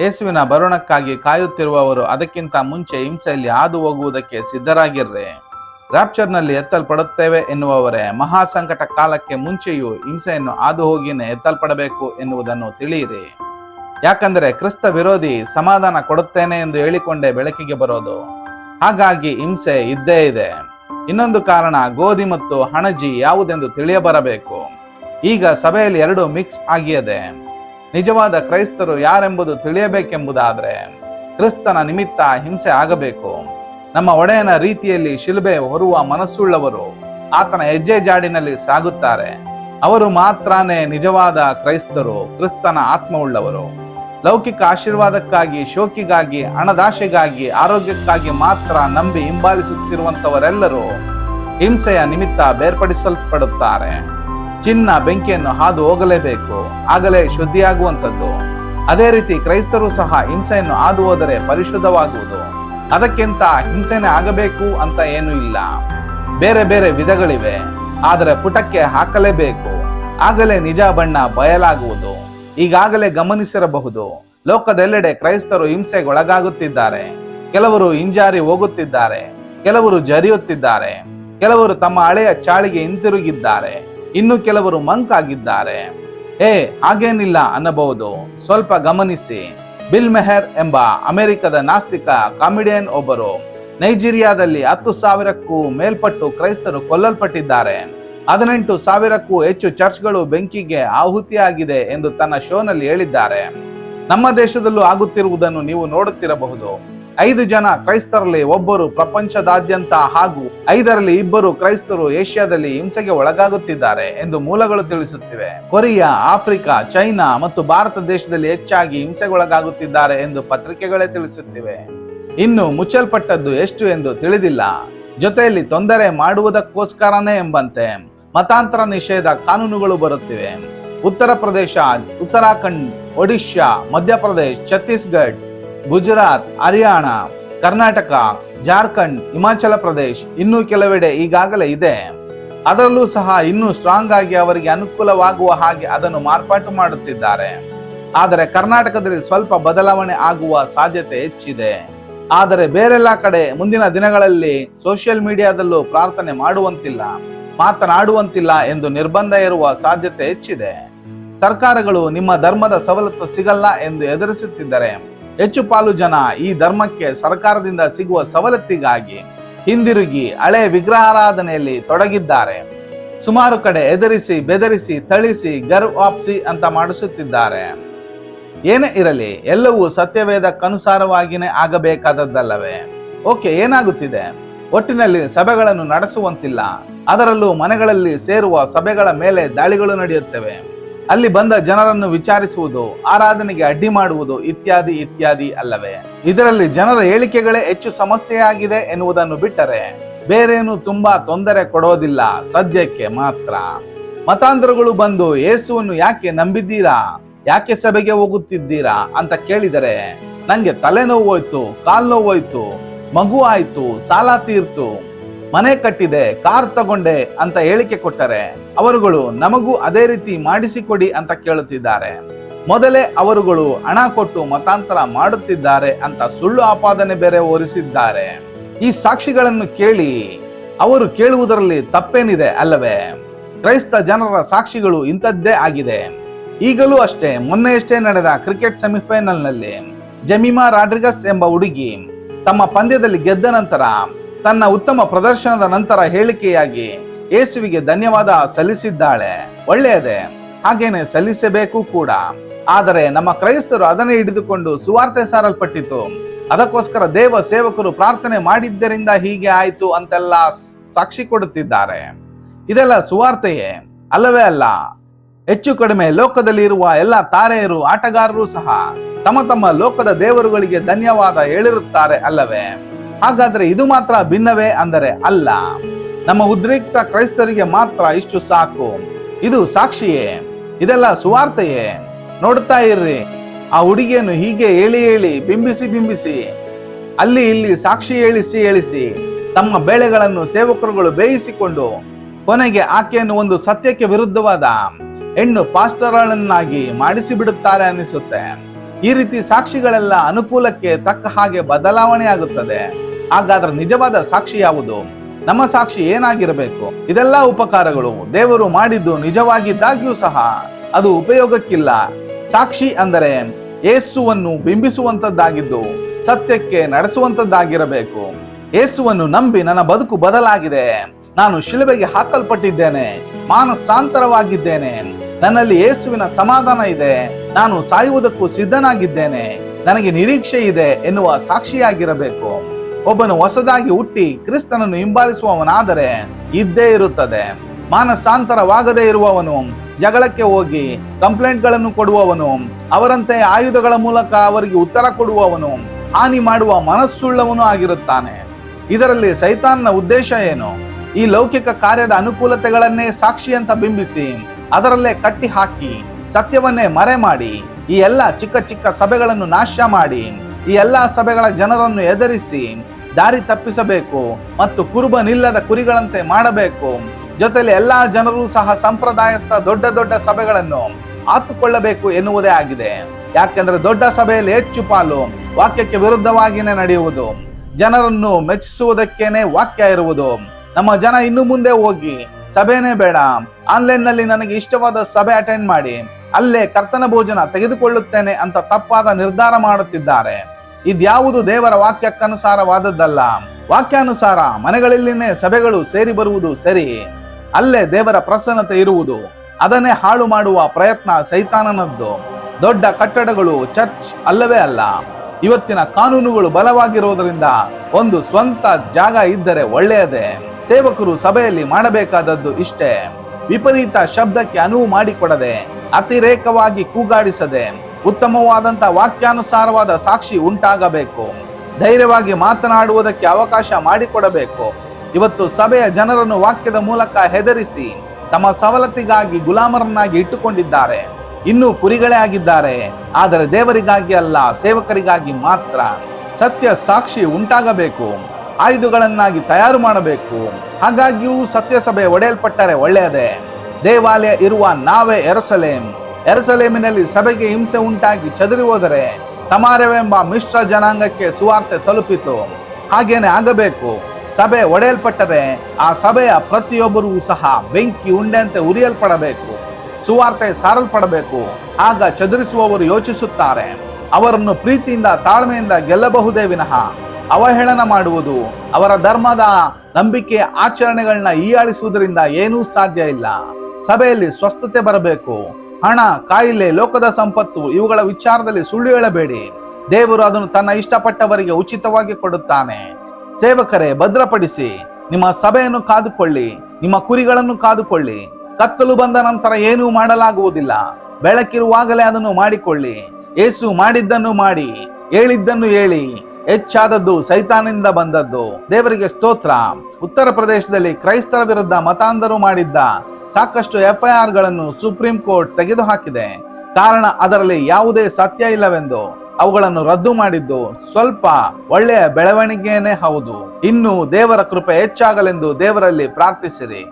ಯೇಸುವಿನ ಬರುಣಕ್ಕಾಗಿ ಕಾಯುತ್ತಿರುವವರು ಅದಕ್ಕಿಂತ ಮುಂಚೆ ಹಿಂಸೆಯಲ್ಲಿ ಹಾದು ಹೋಗುವುದಕ್ಕೆ ಸಿದ್ಧರಾಗಿರ್ರೆ. ರಾಪ್ಚರ್ನಲ್ಲಿ ಎತ್ತಲ್ಪಡುತ್ತೇವೆ ಎನ್ನುವವರೇ ಮಹಾ ಸಂಕಟ ಕಾಲಕ್ಕೆ ಮುಂಚೆಯೂ ಹಿಂಸೆಯನ್ನು ಹಾದು ಹೋಗಿನೇ ಎತ್ತಲ್ಪಡಬೇಕು ಎನ್ನುವುದನ್ನು ತಿಳಿಯಿರಿ. ಯಾಕಂದರೆ ಕ್ರಿಸ್ತ ವಿರೋಧಿ ಸಮಾಧಾನ ಕೊಡುತ್ತೇನೆ ಎಂದು ಹೇಳಿಕೊಂಡೇ ಬೆಳಕಿಗೆ ಬರೋದು. ಹಾಗಾಗಿ ಹಿಂಸೆ ಇದ್ದೇ ಇದೆ. ಇನ್ನೊಂದು ಕಾರಣ ಗೋಧಿ ಮತ್ತು ಹಣಜಿ ಯಾವುದೆಂದು ತಿಳಿಯಬರಬೇಕು. ಈಗ ಸಭೆಯಲ್ಲಿ ಎರಡು ಮಿಕ್ಸ್ ಆಗಿಯದೆ ನಿಜವಾದ ಕ್ರೈಸ್ತರು ಯಾರೆಂಬುದು ತಿಳಿಯಬೇಕೆಂಬುದಾದ್ರೆ ಕ್ರಿಸ್ತನ ನಿಮಿತ್ತ ಹಿಂಸೆ ಆಗಬೇಕು. ನಮ್ಮ ಒಡೆಯನ ರೀತಿಯಲ್ಲಿ ಶಿಲುಬೆ ಹೊರುವ ಮನಸ್ಸುಳ್ಳವರು ಆತನ ಹೆಜ್ಜೆ ಜಾಡಿನಲ್ಲಿ ಸಾಗುತ್ತಾರೆ. ಅವರು ಮಾತ್ರನೇ ನಿಜವಾದ ಕ್ರೈಸ್ತರು, ಕ್ರಿಸ್ತನ ಆತ್ಮವುಳ್ಳವರು. ಲೌಕಿಕ ಆಶೀರ್ವಾದಕ್ಕಾಗಿ, ಶೋಕಿಗಾಗಿ, ಹಣದಾಶೆಗಾಗಿ, ಆರೋಗ್ಯಕ್ಕಾಗಿ ಮಾತ್ರ ನಂಬಿ ಹಿಂಬಾಲಿಸುತ್ತಿರುವಂತವರೆಲ್ಲರೂ ಹಿಂಸೆಯ ನಿಮಿತ್ತ ಬೇರ್ಪಡಿಸಲ್ಪಡುತ್ತಾರೆ. ಚಿನ್ನ ಬೆಂಕಿಯನ್ನು ಹಾದು ಹೋಗಲೇಬೇಕು, ಆಗಲೇ ಶುದ್ಧಿಯಾಗುವಂಥದ್ದು. ಅದೇ ರೀತಿ ಕ್ರೈಸ್ತರು ಸಹ ಹಿಂಸೆಯನ್ನು ಹಾದು ಹೋದರೆ ಪರಿಶುದ್ಧವಾಗುವುದು. ಅದಕ್ಕಿಂತ ಹಿಂಸೆನೆ ಆಗಬೇಕು ಅಂತ ಏನೂ ಇಲ್ಲ. ಬೇರೆ ಬೇರೆ ವಿಧಗಳಿವೆ. ಆದರೆ ಪುಟಕ್ಕೆ ಹಾಕಲೇಬೇಕು. ಆಗಲೇ ನಿಜ ಬಣ್ಣ ಬಯಲಾಗುವುದು. ಈಗಾಗಲೇ ಗಮನಿಸಿರಬಹುದು. ಲೋಕದೆಲ್ಲೆಡೆ ಕ್ರೈಸ್ತರು ಹಿಂಸೆಗೊಳಗಾಗುತ್ತಿದ್ದಾರೆ. ಕೆಲವರು ಹಿಂಜಾರಿ ಹೋಗುತ್ತಿದ್ದಾರೆ. ಕೆಲವರು ಜರಿಯುತ್ತಿದ್ದಾರೆ. ಕೆಲವರು ತಮ್ಮ ಹಳೆಯ ಚಾಳಿಗೆ ಹಿಂತಿರುಗಿದ್ದಾರೆ. ಇನ್ನು ಕೆಲವರು ಮಂಕಾಗಿದ್ದಾರೆ. ಏ ಹಾಗೇನಿಲ್ಲ ಅನ್ನಬಹುದು. ಸ್ವಲ್ಪ ಗಮನಿಸಿ. ಬಿಲ್ ಮೆಹರ್ ಎಂಬ ಅಮೆರಿಕದ ನಾಸ್ತಿಕ ಕಾಮಿಡಿಯನ್ ಒಬ್ಬರು ನೈಜೀರಿಯಾದಲ್ಲಿ ಹತ್ತು ಸಾವಿರಕ್ಕೂ ಮೇಲ್ಪಟ್ಟು ಕ್ರೈಸ್ತರು ಕೊಲ್ಲಲ್ಪಟ್ಟಿದ್ದಾರೆ. ಹದಿನೆಂಟು ಸಾವಿರಕ್ಕೂ ಹೆಚ್ಚು ಚರ್ಚ್ಗಳು ಬೆಂಕಿಗೆ ಆಹುತಿಯಾಗಿದೆ ಎಂದು ತನ್ನ ಶೋನಲ್ಲಿ ಹೇಳಿದ್ದಾರೆ. ನಮ್ಮ ದೇಶದಲ್ಲೂ ಆಗುತ್ತಿರುವುದನ್ನು ನೀವು ನೋಡುತ್ತಿರಬಹುದು. ಐದು ಜನ ಕ್ರೈಸ್ತರಲ್ಲಿ ಒಬ್ಬರು ಪ್ರಪಂಚದಾದ್ಯಂತ ಹಾಗೂ ಐದರಲ್ಲಿ ಇಬ್ಬರು ಕ್ರೈಸ್ತರು ಏಷ್ಯಾದಲ್ಲಿ ಹಿಂಸೆಗೆ ಒಳಗಾಗುತ್ತಿದ್ದಾರೆ ಎಂದು ಮೂಲಗಳು ತಿಳಿಸುತ್ತಿವೆ. ಕೊರಿಯಾ, ಆಫ್ರಿಕಾ, ಚೈನಾ ಮತ್ತು ಭಾರತ ದೇಶದಲ್ಲಿ ಹೆಚ್ಚಾಗಿ ಹಿಂಸೆಗೊಳಗಾಗುತ್ತಿದ್ದಾರೆ ಎಂದು ಪತ್ರಿಕೆಗಳೇ ತಿಳಿಸುತ್ತಿವೆ. ಇನ್ನು ಮುಚ್ಚಲ್ಪಟ್ಟದ್ದು ಎಷ್ಟು ಎಂದು ತಿಳಿದಿಲ್ಲ. ಜೊತೆಯಲ್ಲಿ ತೊಂದರೆ ಮಾಡುವುದಕ್ಕೋಸ್ಕರನೇ ಎಂಬಂತೆ ಮತಾಂತರ ನಿಷೇಧ ಕಾನೂನುಗಳು ಬರುತ್ತಿವೆ. ಉತ್ತರ ಪ್ರದೇಶ, ಉತ್ತರಾಖಂಡ್, ಒಡಿಶಾ, ಮಧ್ಯಪ್ರದೇಶ್, ಛತ್ತೀಸ್ಗಢ್ ಗುಜರಾತ್, ಹರಿಯಾಣ, ಕರ್ನಾಟಕ, ಜಾರ್ಖಂಡ್, ಹಿಮಾಚಲ ಪ್ರದೇಶ್ ಇನ್ನೂ ಕೆಲವೆಡೆ ಈಗಾಗಲೇ ಇದೆ. ಅದರಲ್ಲೂ ಸಹ ಇನ್ನೂ ಸ್ಟ್ರಾಂಗ್ ಆಗಿ ಅವರಿಗೆ ಅನುಕೂಲವಾಗುವ ಹಾಗೆ ಅದನ್ನು ಮಾರ್ಪಾಟು ಮಾಡುತ್ತಿದ್ದಾರೆ. ಆದರೆ ಕರ್ನಾಟಕದಲ್ಲಿ ಸ್ವಲ್ಪ ಬದಲಾವಣೆ ಆಗುವ ಸಾಧ್ಯತೆ ಹೆಚ್ಚಿದೆ. ಆದರೆ ಬೇರೆಲ್ಲ ಕಡೆ ಮುಂದಿನ ದಿನಗಳಲ್ಲಿ ಸೋಷಿಯಲ್ ಮೀಡಿಯಾದಲ್ಲೂ ಪ್ರಾರ್ಥನೆ ಮಾಡುವಂತಿಲ್ಲ, ಮಾತನಾಡುವಂತಿಲ್ಲ ಎಂದು ನಿರ್ಬಂಧ ಇರುವ ಸಾಧ್ಯತೆ ಹೆಚ್ಚಿದೆ. ಸರ್ಕಾರಗಳು ನಿಮ್ಮ ಧರ್ಮದ ಸವಲತ್ತು ಸಿಗಲ್ಲ ಎಂದು ಎದುರಿಸುತ್ತಿದ್ದರೆ ಹೆಚ್ಚು ಪಾಲು ಜನ ಈ ಧರ್ಮಕ್ಕೆ ಸರ್ಕಾರದಿಂದ ಸಿಗುವ ಸವಲತ್ತಿಗಾಗಿ ಹಿಂದಿರುಗಿ ಹಳೆ ವಿಗ್ರಹಾರಾಧನೆಯಲ್ಲಿ ತೊಡಗಿದ್ದಾರೆ. ಸುಮಾರು ಕಡೆ ಎದರಿಸಿ ಬೆದರಿಸಿ, ಥಳಿಸಿ, ಗರ್ ವಾಪ್ಸಿ ಅಂತ ಮಾಡಿಸುತ್ತಿದ್ದಾರೆ. ಏನೇ ಇರಲಿ, ಎಲ್ಲವೂ ಸತ್ಯವೇದಕ್ಕನುಸಾರವಾಗಿಯೇ ಆಗಬೇಕಾದದ್ದಲ್ಲವೇ? ಓಕೆ, ಏನಾಗುತ್ತಿದೆ? ಒಟ್ಟಿನಲ್ಲಿ ಸಭೆಗಳನ್ನು ನಡೆಸುವಂತಿಲ್ಲ. ಅದರಲ್ಲೂ ಮನೆಗಳಲ್ಲಿ ಸೇರುವ ಸಭೆಗಳ ಮೇಲೆ ದಾಳಿಗಳು ನಡೆಯುತ್ತವೆ. ಅಲ್ಲಿ ಬಂದ ಜನರನ್ನು ವಿಚಾರಿಸುವುದು, ಆರಾಧನೆಗೆ ಅಡ್ಡಿ ಮಾಡುವುದು ಇತ್ಯಾದಿ ಇತ್ಯಾದಿ ಅಲ್ಲವೇ. ಇದರಲ್ಲಿ ಜನರ ಹೇಳಿಕೆಗಳೇ ಹೆಚ್ಚು ಸಮಸ್ಯೆಯಾಗಿದೆ ಎನ್ನುವುದನ್ನು ಬಿಟ್ಟರೆ ಬೇರೇನು ತುಂಬಾ ತೊಂದರೆ ಕೊಡೋದಿಲ್ಲ, ಸದ್ಯಕ್ಕೆ ಮಾತ್ರ. ಮತಾಂತರಗಳು ಬಂದು, ಯೇಸುವನ್ನು ಯಾಕೆ ನಂಬಿದ್ದೀರಾ? ಯಾಕೆ ಸಭೆಗೆ ಹೋಗುತ್ತಿದ್ದೀರಾ? ಅಂತ ಕೇಳಿದರೆ, ನಂಗೆ ತಲೆನೋವು ಹೋಯ್ತು ಕಾಲ್ ನೋವು ಹೋಯ್ತು, ಮಗು ಆಯ್ತು, ಸಾಲ ತೀರ್ತು ಮನೆ ಕಟ್ಟಿದೆ, ಕಾರ್ ತಗೊಂಡೆ ಅಂತ ಹೇಳಿಕೆ ಕೊಟ್ಟರೆ ಅವರುಗಳು ನಮಗೂ ಅದೇ ರೀತಿ ಮಾಡಿಸಿಕೊಡಿ ಅಂತ ಕೇಳುತ್ತಿದ್ದಾರೆ. ಮೊದಲೇ ಅವರುಗಳು ಹಣ ಕೊಟ್ಟು ಮತಾಂತರ ಮಾಡುತ್ತಿದ್ದಾರೆ ಅಂತ ಸುಳ್ಳು ಆಪಾದನೆ ಬೇರೆ ಹೊರಿಸಿದ್ದಾರೆ. ಈ ಸಾಕ್ಷಿಗಳನ್ನು ಕೇಳಿ ಅವರು ಕೇಳುವುದರಲ್ಲಿ ತಪ್ಪೇನಿದೆ ಅಲ್ಲವೇ? ಕ್ರೈಸ್ತ ಜನರ ಸಾಕ್ಷಿಗಳು ಇಂಥದ್ದೇ ಆಗಿದೆ. ಈಗಲೂ ಅಷ್ಟೇ ಮೊನ್ನೆಯಷ್ಟೇ ನಡೆದ ಕ್ರಿಕೆಟ್ ಸೆಮಿಫೈನಲ್ನಲ್ಲಿ ಜಮೀಮಾ ರಾಡ್ರಿಗಸ್ ಎಂಬ ಹುಡುಗಿ ತಮ್ಮ ಪಂದ್ಯದಲ್ಲಿ ಗೆದ್ದ ನಂತರ ತನ್ನ ಉತ್ತಮ ಪ್ರದರ್ಶನದ ನಂತರ ಹೇಳಿಕೆಯಾಗಿ ಯೇಸುವಿಗೆ ಧನ್ಯವಾದ ಸಲ್ಲಿಸಿದ್ದಾಳೆ. ಒಳ್ಳೆಯದೇ, ಹಾಗೇನೆ ಸಲ್ಲಿಸಬೇಕು ಕೂಡ. ಆದರೆ ನಮ್ಮ ಕ್ರೈಸ್ತರು ಅದನ್ನೇ ಹಿಡಿದುಕೊಂಡು ಸುವಾರ್ತೆ ಸಾರಲ್ಪಟ್ಟಿತು. ಅದಕ್ಕೋಸ್ಕರ ದೇವ ಸೇವಕರು ಪ್ರಾರ್ಥನೆ ಮಾಡಿದ್ದರಿಂದ ಹೀಗೆ ಆಯಿತು ಅಂತೆಲ್ಲ ಸಾಕ್ಷಿ ಕೊಡುತ್ತಿದ್ದಾರೆ. ಇದೆಲ್ಲ ಸುವಾರ್ತೆಯೇ? ಅಲ್ಲವೇ ಅಲ್ಲ. ಹೆಚ್ಚು ಕಡಿಮೆ ಲೋಕದಲ್ಲಿ ಇರುವ ಎಲ್ಲ ತಾರೆಯರು, ಆಟಗಾರರು ಸಹ ತಮ್ಮ ತಮ್ಮ ಲೋಕದ ದೇವರುಗಳಿಗೆ ಧನ್ಯವಾದ ಹೇಳಿರುತ್ತಾರೆ ಅಲ್ಲವೇ? ಹಾಗಾದ್ರೆ ಇದು ಮಾತ್ರ ಭಿನ್ನವೇ ಅಂದರೆ ಅಲ್ಲ. ನಮ್ಮ ಉದ್ರಿಕ್ತ ಕ್ರೈಸ್ತರಿಗೆ ಮಾತ್ರ ಇಷ್ಟು ಸಾಕು. ಇದು ಸಾಕ್ಷಿಯೇ. ಇದೆಲ್ಲ ಸುವಾರ್ತೆಯೇ. ನೋಡ್ತಾ ಇರ್ರಿ. ಆ ಹುಡುಗಿಯನ್ನು ಹೀಗೆ ಹೇಳಿ ಹೇಳಿ ಬಿಂಬಿಸಿ ಬಿಂಬಿಸಿ, ಅಲ್ಲಿ ಇಲ್ಲಿ ಸಾಕ್ಷಿ ಹೇಳಿಸಿ ಹೇಳಿಸಿ, ತಮ್ಮ ಬೇಳೆಗಳನ್ನು ಸೇವಕರುಗಳು ಬೇಯಿಸಿಕೊಂಡು, ಕೊನೆಗೆ ಆಕೆಯನ್ನು ಒಂದು ಸತ್ಯಕ್ಕೆ ವಿರುದ್ಧವಾದ ಹೆಣ್ಣು ಪಾಸ್ಟರ್ಗಳನ್ನಾಗಿ ಮಾಡಿಸಿ ಬಿಡುತ್ತಾರೆ ಅನಿಸುತ್ತೆ ಈ ರೀತಿ ಸಾಕ್ಷಿಗಳೆಲ್ಲ ಅನುಕೂಲಕ್ಕೆ ತಕ್ಕ ಹಾಗೆ ಬದಲಾವಣೆ ಆಗುತ್ತದೆ ಹಾಗಾದ್ರೆ ನಿಜವಾದ ಸಾಕ್ಷಿ ಯಾವುದು? ನಮ್ಮ ಸಾಕ್ಷಿ ಏನಾಗಿರಬೇಕು? ಇದೆಲ್ಲ ಉಪಕಾರಗಳು. ದೇವರು ಮಾಡಿದ್ದು ನಿಜವಾಗಿದ್ದಾಗ್ಯೂ ಸಹ ಅದು ಉಪಯೋಗಕ್ಕಿಲ್ಲ. ಸಾಕ್ಷಿ ಅಂದರೆ ಏಸುವನ್ನು ಬಿಂಬಿಸುವಂತದ್ದಾಗಿದ್ದು ಸತ್ಯಕ್ಕೆ ನಡೆಸುವಂತದ್ದಾಗಿರಬೇಕು ಏಸುವನ್ನು ನಂಬಿ ನನ್ನ ಬದುಕು ಬದಲಾಗಿದೆ. ನಾನು ಶಿಲುಬೆಗೆ ಹಾಕಲ್ಪಟ್ಟಿದ್ದೇನೆ. ಮಾನಸಾಂತರವಾಗಿದ್ದೇನೆ. ನನ್ನಲ್ಲಿ ಏಸುವಿನ ಸಮಾಧಾನ ಇದೆ. ನಾನು ಸಾಯುವುದಕ್ಕೂ ಸಿದ್ಧನಾಗಿದ್ದೇನೆ. ನನಗೆ ನಿರೀಕ್ಷೆ ಇದೆ ಎನ್ನುವ ಸಾಕ್ಷಿಯಾಗಿರಬೇಕು. ಒಬ್ಬನು ಹೊಸದಾಗಿ ಹುಟ್ಟಿ ಕ್ರಿಸ್ತನನ್ನು ಹಿಂಬಾಲಿಸುವವನಾದರೆ ಇದ್ದೇ ಇರುತ್ತದೆ. ಮಾನಸಾಂತರವಾಗದೇ ಇರುವವನು ಜಗಳಕ್ಕೆ ಹೋಗಿ ಕಂಪ್ಲೇಂಟ್ಗಳನ್ನು ಕೊಡುವವನು, ಅವರಂತೆ ಆಯುಧಗಳ ಮೂಲಕ ಅವರಿಗೆ ಉತ್ತರ ಕೊಡುವವನು, ಹಾನಿ ಮಾಡುವ ಮನಸ್ಸುಳ್ಳವನು ಆಗಿರುತ್ತಾನೆ. ಇದರಲ್ಲಿ ಸೈತಾನ್ನ ಉದ್ದೇಶ ಏನು? ಈ ಲೌಕಿಕ ಕಾರ್ಯದ ಅನುಕೂಲತೆಗಳನ್ನೇ ಸಾಕ್ಷಿ ಅಂತ ಬಿಂಬಿಸಿ, ಅದರಲ್ಲೇ ಕಟ್ಟಿ ಹಾಕಿ ಸತ್ಯವನ್ನೇ ಮರೆ ಮಾಡಿ ಈ ಎಲ್ಲ ಚಿಕ್ಕ ಚಿಕ್ಕ ಸಭೆಗಳನ್ನು ನಾಶ ಮಾಡಿ ಈ ಎಲ್ಲ ಸಭೆಗಳ ಜನರನ್ನು ಎದುರಿಸಿ ದಾರಿ ತಪ್ಪಿಸಬೇಕು ಮತ್ತು ಕುರುಬನಿಲ್ಲದ ಕುರಿಗಳಂತೆ ಮಾಡಬೇಕು. ಜೊತೆಯಲ್ಲಿ ಎಲ್ಲ ಜನರು ಸಹ ಸಂಪ್ರದಾಯಸ್ಥ ದೊಡ್ಡ ದೊಡ್ಡ ಸಭೆಗಳನ್ನು ಆತುಕೊಳ್ಳಬೇಕು ಎನ್ನುವುದೇ ಆಗಿದೆ. ಯಾಕೆಂದ್ರೆ ದೊಡ್ಡ ಸಭೆಯಲ್ಲಿ ಹೆಚ್ಚು ಪಾಲು ವಾಕ್ಯಕ್ಕೆ ವಿರುದ್ಧವಾಗಿಯೇ ನಡೆಯುವುದು. ಜನರನ್ನು ಮೆಚ್ಚಿಸುವುದಕ್ಕೇನೆ ವಾಕ್ಯ ಇರುವುದು. ನಮ್ಮ ಜನ ಇನ್ನು ಮುಂದೆ ಹೋಗಿ ಸಭೆನೇ ಬೇಡ. ಆನ್ಲೈನ್ನಲ್ಲಿ ನನಗೆ ಇಷ್ಟವಾದ ಸಭೆ ಅಟೆಂಡ್ ಮಾಡಿ. ಅಲ್ಲೇ ಕರ್ತನ ಭೋಜನ ತೆಗೆದುಕೊಳ್ಳುತ್ತೇನೆ ಅಂತ ತಪ್ಪಾದ ನಿರ್ಧಾರ ಮಾಡುತ್ತಿದ್ದಾರೆ. ಇದ್ಯಾವುದು ದೇವರ ವಾಕ್ಯಕ್ಕನುಸಾರವಾದದ್ದಲ್ಲ? ವಾಕ್ಯಾನುಸಾರ ಮನೆಗಳಲ್ಲಿನೇ ಸಭೆಗಳು ಸೇರಿ ಬರುವುದು ಸರಿ. ಅಲ್ಲೇ ದೇವರ ಪ್ರಸನ್ನತೆ ಇರುವುದು. ಅದನ್ನೇ ಹಾಳು ಮಾಡುವ ಪ್ರಯತ್ನ ಸೈತಾನನದ್ದು. ದೊಡ್ಡ ಕಟ್ಟಡಗಳು, ಚರ್ಚ್ ಅಲ್ಲವೇ ಅಲ್ಲ. ಇವತ್ತಿನ ಕಾನೂನುಗಳು ಬಲವಾಗಿರುವುದರಿಂದ ಒಂದು ಸ್ವಂತ ಜಾಗ ಇದ್ದರೆ ಒಳ್ಳೆಯದೇ. ಸೇವಕರು ಸಭೆಯಲ್ಲಿ ಮಾಡಬೇಕಾದದ್ದು ಇಷ್ಟೇ. ವಿಪರೀತ ಶಬ್ದಕ್ಕೆ ಅನುವು ಮಾಡಿಕೊಡದೆ, ಅತಿರೇಕವಾಗಿ ಕೂಗಾಡಿಸದೆ ಉತ್ತಮವಾದಂತ ವಾಕ್ಯಾನುಸಾರವಾದ ಸಾಕ್ಷಿ ಉಂಟಾಗಬೇಕು. ಧೈರ್ಯವಾಗಿ ಮಾತನಾಡುವುದಕ್ಕೆ ಅವಕಾಶ ಮಾಡಿಕೊಡಬೇಕು. ಇವತ್ತು ಸಭೆಯ ಜನರನ್ನು ವಾಕ್ಯದ ಮೂಲಕ ಹೆದರಿಸಿ ತಮ್ಮ ಸವಲತ್ತಿಗಾಗಿ ಗುಲಾಮರನ್ನಾಗಿ ಇಟ್ಟುಕೊಂಡಿದ್ದಾರೆ. ಇನ್ನೂ ಕುರಿಗಳೇ ಆಗಿದ್ದಾರೆ. ಆದರೆ ದೇವರಿಗಾಗಿ ಅಲ್ಲ, ಸೇವಕರಿಗಾಗಿ ಮಾತ್ರ ಸತ್ಯ ಸಾಕ್ಷಿ ಉಂಟಾಗಬೇಕು. ಆಯುಧಗಳನ್ನಾಗಿ ತಯಾರು ಮಾಡಬೇಕು. ಹಾಗಾಗಿಯೂ ಸತ್ಯಸಭೆ ಒಡೆಯಲ್ಪಟ್ಟರೆ ಒಳ್ಳೆಯದೇ. ದೇವಾಲಯ ಇರುವ ನಾವೇ ಎರಸಲೇಂ ಎರಸಲೇಮಿನಲ್ಲಿ ಸಭೆಗೆ ಹಿಂಸೆ ಉಂಟಾಗಿ ಚದುರಿ ಹೋದರೆ ಸಮಾರವೆಂಬ ಮಿಶ್ರ ಜನಾಂಗಕ್ಕೆ ಸುವಾರ್ತೆ ತಲುಪಿತು. ಹಾಗೇನೆ ಆಗಬೇಕು. ಸಭೆ ಒಡೆಯಲ್ಪಟ್ಟರೆ ಆ ಸಭೆಯ ಪ್ರತಿಯೊಬ್ಬರೂ ಸಹ ಬೆಂಕಿ ಉಂಡೆಯಂತೆ ಉರಿಯಲ್ಪಡಬೇಕು. ಸುವಾರ್ತೆ ಸಾರಲ್ಪಡಬೇಕು. ಆಗ ಚದುರಿಸುವವರು ಯೋಚಿಸುತ್ತಾರೆ. ಅವರನ್ನು ಪ್ರೀತಿಯಿಂದ ತಾಳ್ಮೆಯಿಂದ ಗೆಲ್ಲಬಹುದೇ ವಿನಃ. ಅವಹೇಳನ ಮಾಡುವುದು ಅವರ ಧರ್ಮದ ನಂಬಿಕೆ ಆಚರಣೆಗಳನ್ನ ಹೀಯಾಳಿಸುವುದರಿಂದ ಏನೂ ಸಾಧ್ಯ ಇಲ್ಲ. ಸಭೆಯಲ್ಲಿ ಸ್ವಸ್ಥತೆ ಬರಬೇಕು. ಹಣ, ಕಾಯಿಲೆ, ಲೋಕದ ಸಂಪತ್ತು ಇವುಗಳ ವಿಚಾರದಲ್ಲಿ ಸುಳ್ಳು ಹೇಳಬೇಡಿ. ದೇವರು ಅದನ್ನು ತನ್ನ ಇಷ್ಟಪಟ್ಟವರಿಗೆ ಉಚಿತವಾಗಿ ಕೊಡುತ್ತಾನೆ. ಸೇವಕರೇ, ಭದ್ರಪಡಿಸಿ. ನಿಮ್ಮ ಸಭೆಯನ್ನು ಕಾದುಕೊಳ್ಳಿ. ನಿಮ್ಮ ಕುರಿಗಳನ್ನು ಕಾದುಕೊಳ್ಳಿ. ಕತ್ತಲು ಬಂದ ನಂತರ ಏನೂ ಮಾಡಲಾಗುವುದಿಲ್ಲ. ಬೆಳಕಿರುವಾಗಲೇ ಅದನ್ನು ಮಾಡಿಕೊಳ್ಳಿ. ಏಸು ಮಾಡಿದ್ದನ್ನು ಮಾಡಿ. ಹೇಳಿದ್ದನ್ನು ಹೇಳಿ. ಹೆಚ್ಚಾದದ್ದು ಸೈತಾನಿಂದ ಬಂದದ್ದು. ದೇವರಿಗೆ ಸ್ತೋತ್ರ. ಉತ್ತರ ಪ್ರದೇಶದಲ್ಲಿ ಕ್ರೈಸ್ತರ ವಿರುದ್ಧ ಮತಾಂಧರು ಮಾಡಿದ್ದ ಸಾಕಷ್ಟು ಎಫ್ಐಆರ್ಗಳನ್ನು ಸುಪ್ರೀಂ ಕೋರ್ಟ್ ತೆಗೆದುಹಾಕಿದೆ. ಕಾರಣ ಅದರಲ್ಲಿ ಯಾವುದೇ ಸತ್ಯ ಇಲ್ಲವೆಂದು ಅವುಗಳನ್ನು ರದ್ದು ಮಾಡಿದ್ದು ಸ್ವಲ್ಪ ಒಳ್ಳೆಯ ಬೆಳವಣಿಗೆಯೇ ಹೌದು. ಇನ್ನು ದೇವರ ಕೃಪೆ ಹೆಚ್ಚಾಗಲೆಂದು ದೇವರಲ್ಲಿ ಪ್ರಾರ್ಥಿಸಿರಿ.